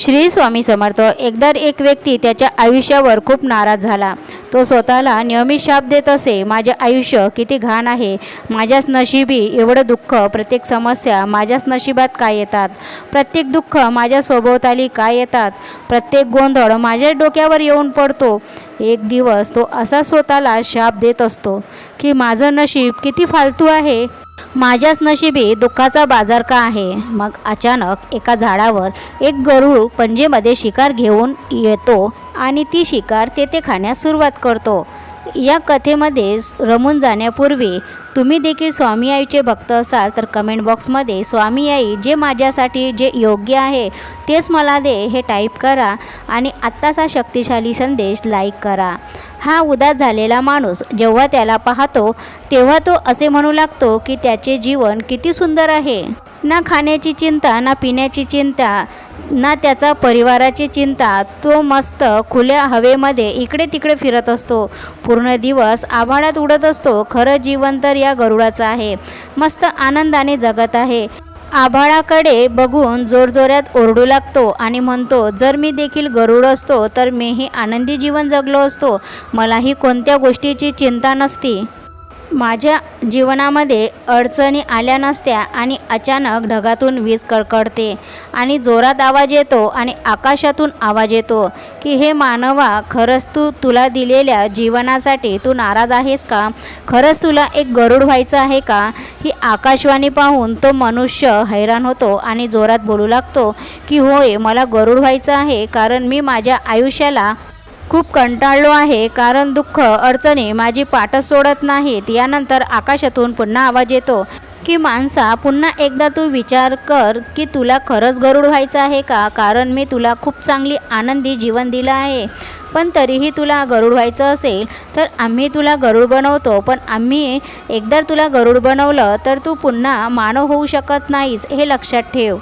श्री स्वामी समर्थ. एकदा एक व्यक्ती त्याच्या आयुष्यावर खूप नाराज झाला. तो स्वतःला नियमित शाप देत असे माझे आयुष्य किती घाण आहे. माझ्याच नशिबी एवढं दुःख प्रत्येक समस्या माझ्याच नशिबात काय येतात? प्रत्येक दुःख माझ्या सोबवताली काय येतात? प्रत्येक गोंधळ माझ्या डोक्यावर येऊन पडतो. एक दिवस तो असा स्वतःला शाप देत असतो की माझं नशीब किती फालतू आहे. माझ्याच नशिबी दुःखाचा बाजार का आहे? मग अचानक एका झाडावर एक गरुड पंजेमध्ये शिकार घेऊन येतो आणि ती शिकार तेथे खाण्यास सुरुवात करतो. या कथेमध्ये रमून जाण्यापूर्वी तुम्ही देखील स्वामी आईचे भक्त असाल तर कमेंट बॉक्समध्ये स्वामी आई जे माझ्यासाठी जे योग्य आहे तेच मला दे हे टाईप करा आणि आत्ताचा शक्तिशाली संदेश लाईक करा. हा उदास झालेला माणूस जेव्हा त्याला पाहतो तेव्हा तो असे म्हणू लागतो की त्याचे जीवन किती सुंदर आहे. ना खाण्याची चिंता ना पिण्याची चिंता ना त्याचा परिवाराची चिंता तो मस्त खुल्या हवेमध्ये इकडे तिकडे फिरत असतो. पूर्ण दिवस आभाळात उडत असतो. खरं जीवन तर या गरुडाचं आहे. मस्त आनंदाने जगत आहे. आभाळाकडे बघून जोरजोरात ओरडू लागतो आणि म्हणतो जर मी देखील गरुड असतो तर मीही आनंदी जीवन जगलो असतो. मलाही कोणत्या गोष्टीची चिंता नसती. माझ्या जीवनामध्ये अडचणी आल्या नसत्या आणि अचानक ढगातून वीज कडकडते आणि जोरात आवाज येतो आणि आकाशातून आवाज येतो की हे मानवा खरंच तू तुला दिलेल्या जीवनासाठी तू नाराज आहेस का? खरंच तुला एक गरुड व्हायचं आहे का? ही आकाशवाणी पाहून तो मनुष्य हैराण होतो आणि जोरात बोलू लागतो की होय मला गरुड व्हायचं आहे कारण मी माझ्या आयुष्याला खूप कंटाळलो आहे कारण दुःख अडचणी माझी पाठच सोडत नाहीत. यानंतर आकाशातून पुन्हा आवाज येतो की माणसा पुन्हा एकदा तू विचार कर की तुला खरंच गरुड व्हायचं आहे का? कारण मी तुला खूप चांगली आनंदी जीवन दिलं आहे. पण तरीही तुला गरुड व्हायचं असेल तर आम्ही तुला गरुड बनवतो. पण आम्ही एकदा तुला गरुड बनवलं तर तू पुन्हा मानव होऊ शकत नाहीस हे लक्षात ठेव.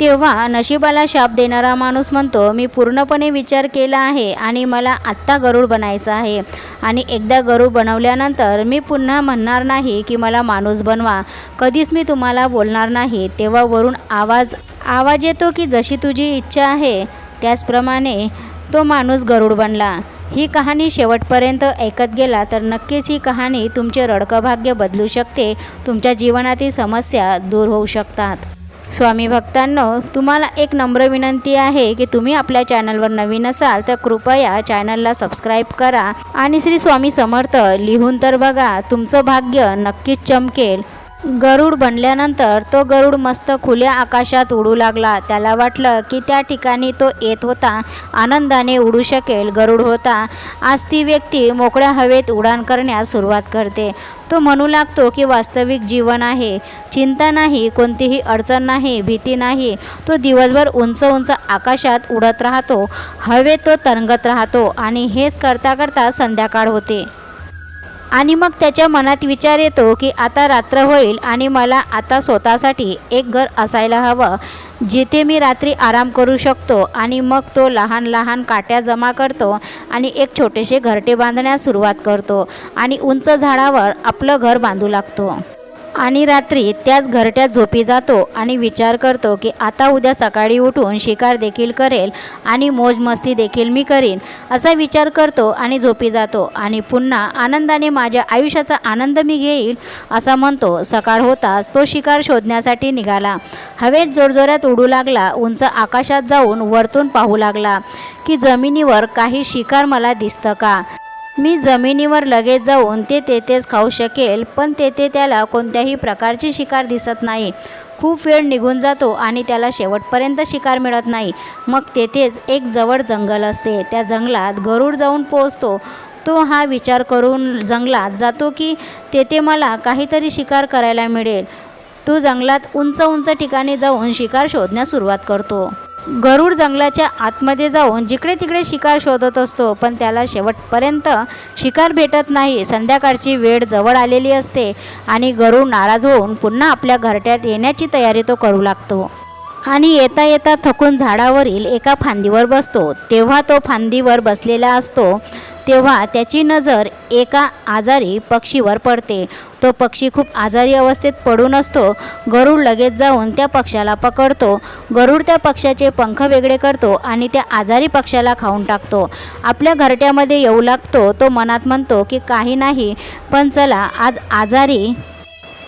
तेव्हा नशिबाला शाप देणारा माणूस म्हणतो मी पूर्णपणे विचार केला आहे आणि मला आत्ता गरुड बनायचं आहे. आणि एकदा गरुड बनवल्यानंतर मी पुन्हा म्हणणार नाही की मला माणूस बनवा. कधीच मी तुम्हाला बोलणार नाही. तेव्हा वरून आवाज आवाज येतो की जशी तुझी इच्छा आहे त्याचप्रमाणे तो माणूस गरुड बनला. ही कहाणी शेवटपर्यंत ऐकत गेला तर नक्कीच ही कहाणी तुमचे रडकं भाग्य बदलू शकते. तुमच्या जीवनातील समस्या दूर होऊ शकतात. स्वामी भक्तांनो तुम्हाला एक नम्र विनंती आहे की तुम्ही आपल्या चॅनलवर नवीन असाल तर कृपया चॅनलला सबस्क्राईब करा आणि श्री स्वामी समर्थ लिहून तर बघा तुमचं भाग्य नक्कीच चमकेल. गरुड बनल्यानंतर तो गरुड मस्त खुल्या आकाशात उडू लागला. त्याला वाटलं की त्या ठिकाणी तो येत होता. आनंदाने उडू शकेल गरुड होता. आज ती व्यक्ती मोकळ्या हवेत उडान करण्यास सुरुवात करते. तो म्हणू लागतो की वास्तविक जीवन आहे. चिंता नाही कोणतीही अडचण नाही भीती नाही. तो दिवसभर उंच उंच आकाशात उडत राहतो. हवेत तो तरंगत राहतो आणि हेच करता करता संध्याकाळ होते. आणि मग त्याच्या मनात विचार येतो की आता रात्र होईल आणि मला आता स्वतःसाठी एक घर असायला हवं जिथे मी रात्री आराम करू शकतो आणि मग तो लहान लहान काट्या जमा करतो आणि एक छोटेसे घरटे बांधण्यास सुरुवात करतो आणि उंच झाडावर आपलं घर बांधू लागतो. आणि रात्री त्याच घरट्यात झोपी जातो आणि विचार करतो की आता उद्या सकाळी उठून शिकार देखील करेल आणि मोजमस्ती देखील मी करीन असा विचार करतो आणि झोपी जातो. आणि पुन्हा आनंदाने माझ्या आयुष्याचा आनंद मी घेईल असा म्हणतो. सकाळ होताच तो शिकार शोधण्यासाठी निघाला. हवेत जोरजोरात उडू लागला. उंच आकाशात जाऊन वरतून पाहू लागला की जमिनीवर काही शिकार मला दिसतं का? मी जमिनीवर लगेच जाऊन ते तेथेच खाऊ शकेल पण तेथे त्याला कोणत्याही प्रकारची शिकार दिसत नाही. खूप वेळ निघून जातो आणि त्याला शेवटपर्यंत शिकार मिळत नाही. मग तेथेच एक जवळ जंगल असते. त्या जंगलात गरुड जाऊन पोचतो तो हा विचार करून जंगलात जातो की तेथे मला काहीतरी शिकार करायला मिळेल. तो जंगलात उंच उंच ठिकाणी जाऊन शिकार शोधण्यास सुरुवात करतो. गरुड जंगलाच्या आतमध्ये जाऊन जिकडे तिकडे शिकार शोधत असतो पण त्याला शेवटपर्यंत शिकार भेटत नाही. संध्याकाळची वेळ जवळ आलेली असते आणि गरुड नाराज होऊन पुन्हा आपल्या घरट्यात येण्याची तयारी तो करू लागतो. आणि येता येता थकून झाडावरील एका फांदीवर बसतो. तेव्हा तो फांदीवर बसलेला असतो. तेव्हा त्याची नजर एका आजारी पक्षीवर पडते. तो पक्षी खूप आजारी अवस्थेत पडून असतो गरुड लगेच जाऊन त्या पक्षाला पकडतो. गरुड त्या पक्षाचे पंख वेगळे करतो आणि त्या आजारी पक्षाला खाऊन टाकतो. आपल्या घरट्यामध्ये येऊ लागतो. तो मनात म्हणतो की काही नाही पण चला आज आजारी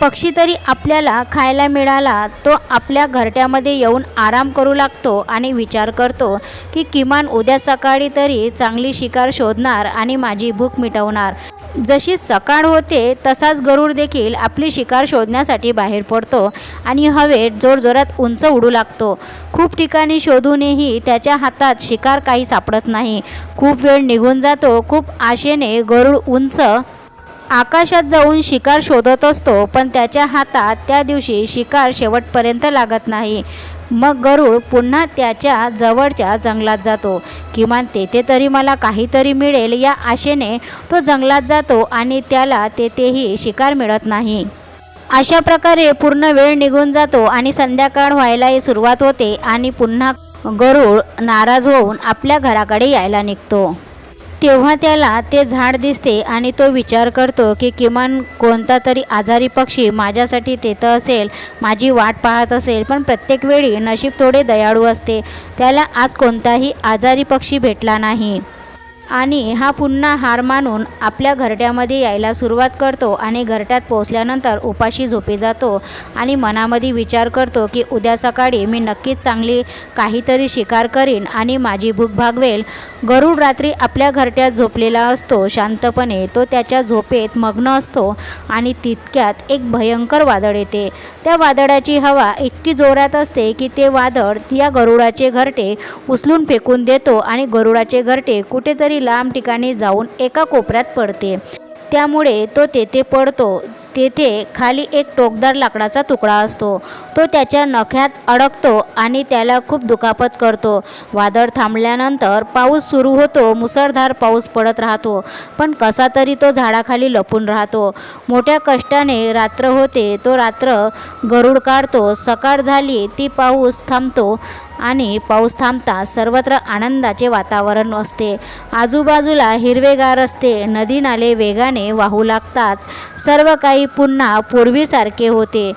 पक्षी तरी आपल्याला खायला मिळाला तो आपल्या घरट्यामध्ये येऊन आराम करू लागतो आणि विचार करतो की किमान उद्या सकाळी तरी चांगली शिकार शोधणार आणि माझी भूक मिटवणार. जशी सकाळ होते तसाच गरुड देखील आपली शिकार शोधण्यासाठी बाहेर पडतो आणि हवेत जोरजोरात उंच उडू लागतो. खूप ठिकाणी शोधूनही त्याच्या हातात शिकार काही सापडत नाही. खूप वेळ निघून जातो खूप आशेने गरुड उंच आकाशात जाऊन शिकार शोधत असतो पण त्याच्या हातात त्या दिवशी शिकार शेवटपर्यंत लागत नाही. मग गरुड पुन्हा त्याच्या जवळच्या जंगलात जातो. किमान तेथे तरी मला काहीतरी मिळेल या आशेने तो जंगलात जातो आणि त्याला तेथेही शिकार मिळत नाही. अशा प्रकारे पूर्ण वेळ निघून जातो आणि संध्याकाळ व्हायलाही सुरुवात होते आणि पुन्हा गरुड नाराज होऊन आपल्या घराकडे यायला निघतो. तेव्हा त्याला ते झाड दिसते आणि तो विचार करतो की किमान कोणता तरी आजारी पक्षी माझ्यासाठी तेथं असेल माझी वाट पाहत असेल पण प्रत्येक वेळी नशीब थोडे दयाळू असते. त्याला आज कोणताही आजारी पक्षी भेटला नाही. आणि हा पुन्हा हार मानून आपल्या घरट्यामध्ये यायला सुरुवात करतो आणि घरट्यात पोचल्यानंतर उपाशी झोपी जातो आणि मनामध्ये विचार करतो की उद्या सकाळी मी नक्कीच चांगली काहीतरी शिकार करीन आणि माझी भूक भागवेल. गरुड रात्री आपल्या घरट्यात झोपलेला असतो शांतपणे. तो त्याच्या झोपेत मग्न असतो आणि तितक्यात एक भयंकर वादळ येते. त्या वादळाची हवा इतकी जोरात असते की ते वादळ या गरुडाचे घरटे उचलून फेकून देतो आणि गरुडाचे घरटे कुठेतरी लांब ठिकाणी जाऊन एका कोपऱ्यात पडते. त्यामुळे तो तेथे पडतो. तेथे खाली एक टोकदार लाकडाचा तुकडा असतो. तो त्याच्या नख्यात अडकतो आणि त्याला खूप दुखापत करतो. वादळ थांबल्यानंतर पाऊस सुरू होतो मुसळधार पाऊस पडत राहतो पण कसा तरी तो झाडाखाली लपून राहतो. मोठ्या कष्टाने रात्र होते तो रात्र गरुड काढतो सकाळ झाली ती पाऊस थांबतो आणि पाऊस थांबता सर्वत्र आनंदाचे वातावरण असते. आजूबाजूला हिरवेगार असते नदी नाले वेगाने वाहू लागतात सर्व काही पुन्हा पूर्वीसारखे होते.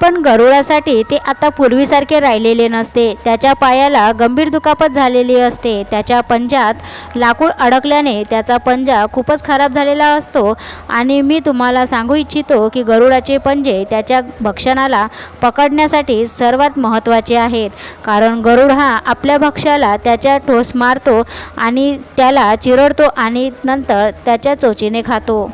पण गरुडासाठी ते आता पूर्वीसारखे राहिलेले नसते. त्याच्या पायाला गंभीर दुखापत झालेली असते. त्याच्या पंजात लाकूड अडकल्याने त्याचा पंजा खूपच खराब झालेला असतो. आणि मी तुम्हाला सांगू इच्छितो की गरुडाचे पंजे त्याच्या भक्षणाला पकडण्यासाठी सर्वात महत्त्वाचे आहेत. कारण गरुड हा आपल्या भक्ष्याला त्याच्या ठोस मारतो आणि त्याला चिरडतो आणि नंतर त्याच्या चोचीने खातो.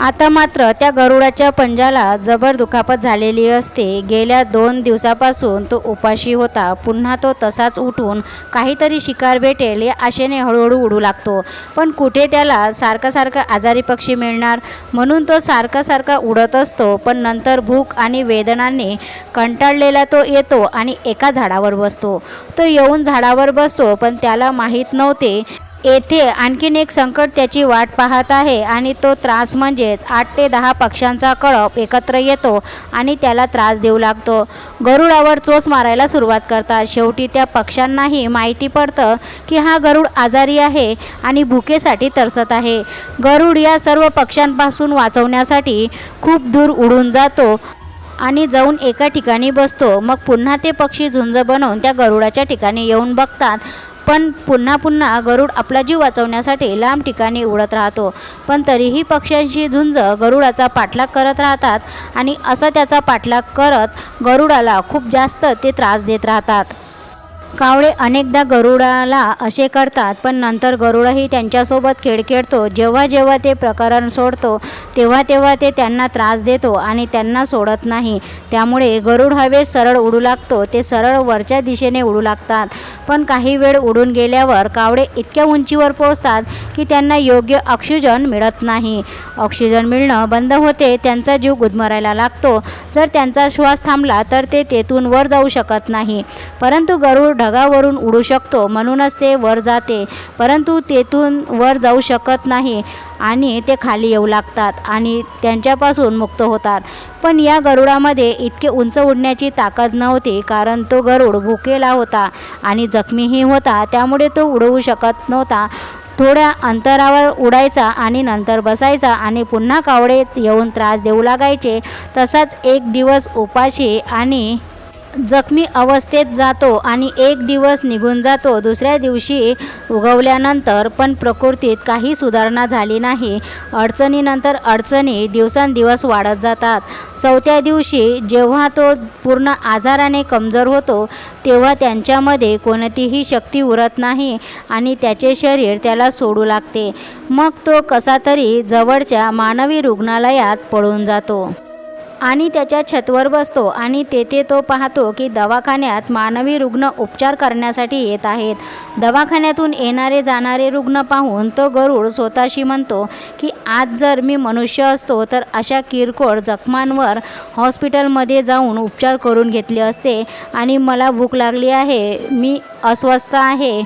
आता मात्र त्या गरुडाच्या पंजाला जबर दुखापत झालेली असते. गेल्या दोन दिवसापासून तो उपाशी होता. पुन्हा तो तसाच उठून काहीतरी शिकार भेटेल या आशेने हळूहळू उडू लागतो. पण कुठे त्याला सारखं सारखं आजारी पक्षी मिळणार? म्हणून तो सारखा सारखा उडत असतो. पण नंतर भूक आणि वेदनांनी कंटाळलेला तो येतो आणि एका झाडावर बसतो. तो येऊन झाडावर बसतो पण त्याला माहीत नव्हते येथे आणखीन एक संकट त्याची वाट पाहत आहे आणि तो त्रास म्हणजेच आठ ते दहा पक्ष्यांचा कळप एकत्र येतो आणि त्याला त्रास देऊ लागतो. गरुडावर चोच मारायला सुरुवात करतात. शेवटी त्या पक्ष्यांनाही माहिती पडतं की हा गरुड आजारी आहे आणि भुकेसाठी तरसत आहे. गरुड या सर्व पक्ष्यांपासून वाचवण्यासाठी खूप दूर उडून जातो आणि जाऊन एका ठिकाणी बसतो. मग पुन्हा ते पक्षी झुंज बनवून त्या गरुडाच्या ठिकाणी येऊन बघतात. पण पुन्हा पुन्हा गरुड आपला जीव वाचवण्यासाठी लांब ठिकाणी उडत राहतो. पण तरीही पक्ष्यांशी झुंज गरुडाचा पाठलाग करत राहतात आणि असं त्याचा पाठलाग करत गरुडाला खूप जास्त ते त्रास देत राहतात. कावळे अनेकदा गरुडाला असे करतात पण नंतर गरुडही त्यांच्यासोबत खेळ खेळतो जेव्हा जेव्हा ते प्रकरण सोडतो तेव्हा तेव्हा ते त्यांना त्रास देतो आणि त्यांना सोडत नाही. त्यामुळे गरुड हवेत सरळ उडू लागतो ते सरळ वरच्या दिशेने उडू लागतात. पण काही वेळ उडून गेल्यावर कावळे इतक्या उंचीवर पोहोचतात की त्यांना योग्य ऑक्सिजन मिळत नाही. ऑक्सिजन मिळणं बंद होते त्यांचा जीव गुदमरायला लागतो. जर त्यांचा श्वास थांबला तर ते तेथून वर जाऊ शकत नाही. परंतु गरुड ढगावरून उडू शकतो. म्हणूनच ते वर जाते. परंतु तेथून वर जाऊ शकत नाही आणि ते खाली येऊ लागतात आणि त्यांच्यापासून मुक्त होतात. पण या गरुडामध्ये इतके उंच उडण्याची ताकद नव्हती कारण तो गरुड भुकेला होता आणि जखमीही होता. त्यामुळे तो उडवू शकत नव्हता. थोड्या अंतरावर उडायचा आणि नंतर बसायचा आणि पुन्हा कावडेत येऊन त्रास देऊ लागायचे. तसाच एक दिवस उपाशी आणि जखमी अवस्थेत जातो आणि एक दिवस निघून जातो. दुसऱ्या दिवशी उगवल्यानंतर पण प्रकृतीत काही सुधारणा झाली नाही. अडचणीनंतर अडचणी दिवसांदिवस वाढत जातात. चौथ्या दिवशी जेव्हा तो पूर्ण आजाराने कमजोर होतो तेव्हा त्यांच्यामध्ये कोणतीही शक्ती उरत नाही आणि त्याचे शरीर त्याला सोडू लागते. मग तो कसा तरी जवळच्या मानवी रुग्णालयात पळून जातो. आणि त्याच्या छतवर बसतो आणि तेथे तो पाहतो की दवाखान्यात मानवी रुग्ण उपचार करण्यासाठी येत आहेत. दवाखान्यातून येणारे जाणारे रुग्ण पाहून तो गरुड स्वतःशी म्हणतो की आज जर मी मनुष्य असतो तर अशा किरकोळ जखमांवर हॉस्पिटलमध्ये जाऊन उपचार करून घेतले असते आणि मला भूक लागली आहे. मी अस्वस्थ आहे.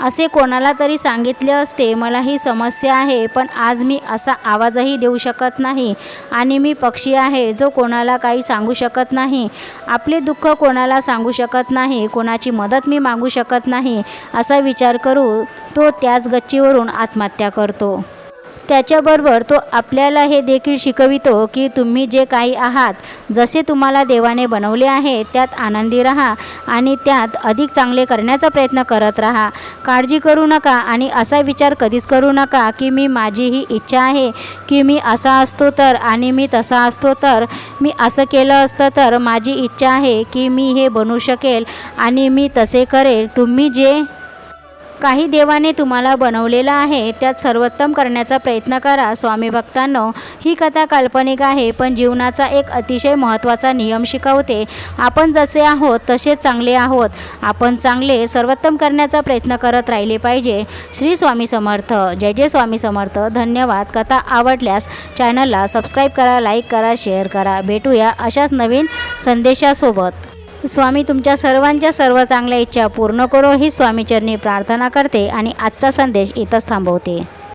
असे कोणाला तरी सांगितले असते मला ही समस्या आहे पण आज मी असा आवाजही देऊ शकत नाही आणि मी पक्षी आहे जो कोणाला काही सांगू शकत नाही. आपले दुःख कोणाला सांगू शकत नाही कोणाची मदत मी मागू शकत नाही असा विचार करू तो त्याच गच्चीवरून आत्महत्या करतो. त्याच्याबरोबर तो आपल्याला हे देखील शिकवितो की तुम्ही जे काही आहात जसे तुम्हाला देवाने बनवले आहे त्यात आनंदी राहा आणि त्यात अधिक चांगले करण्याचा प्रयत्न करत राहा. काळजी करू नका आणि असा विचार कधीच करू नका की मी माझी ही इच्छा आहे की मी असा असतो तर आणि मी तसा असतो तर. मी असं केलं असतं तर माझी इच्छा आहे की मी हे बनू शकेल आणि मी तसे करेल. तुम्ही जे काही देवाने तुम्हाला बनवलेलं आहे त्यात सर्वोत्तम करण्याचा प्रयत्न करा स्वामी भक्तांनो. ही कथा काल्पनिक आहे पण जीवनाचा एक अतिशय महत्त्वाचा नियम शिकवते. आपण जसे आहोत तसेच चांगले आहोत. आपण चांगले सर्वोत्तम करण्याचा प्रयत्न करत राहिले पाहिजे. श्री स्वामी समर्थ. जय जय स्वामी समर्थ. धन्यवाद. कथा आवडल्यास चॅनलला सबस्क्राईब करा लाईक करा शेअर करा. भेटूया अशाच नवीन संदेशासोबत. स्वामी तुमच्या सर्वांच्या सर्व चांगल्या इच्छा पूर्ण करो ही स्वामीचरणी प्रार्थना करते आणि आजचा संदेश इथंच थांबवते.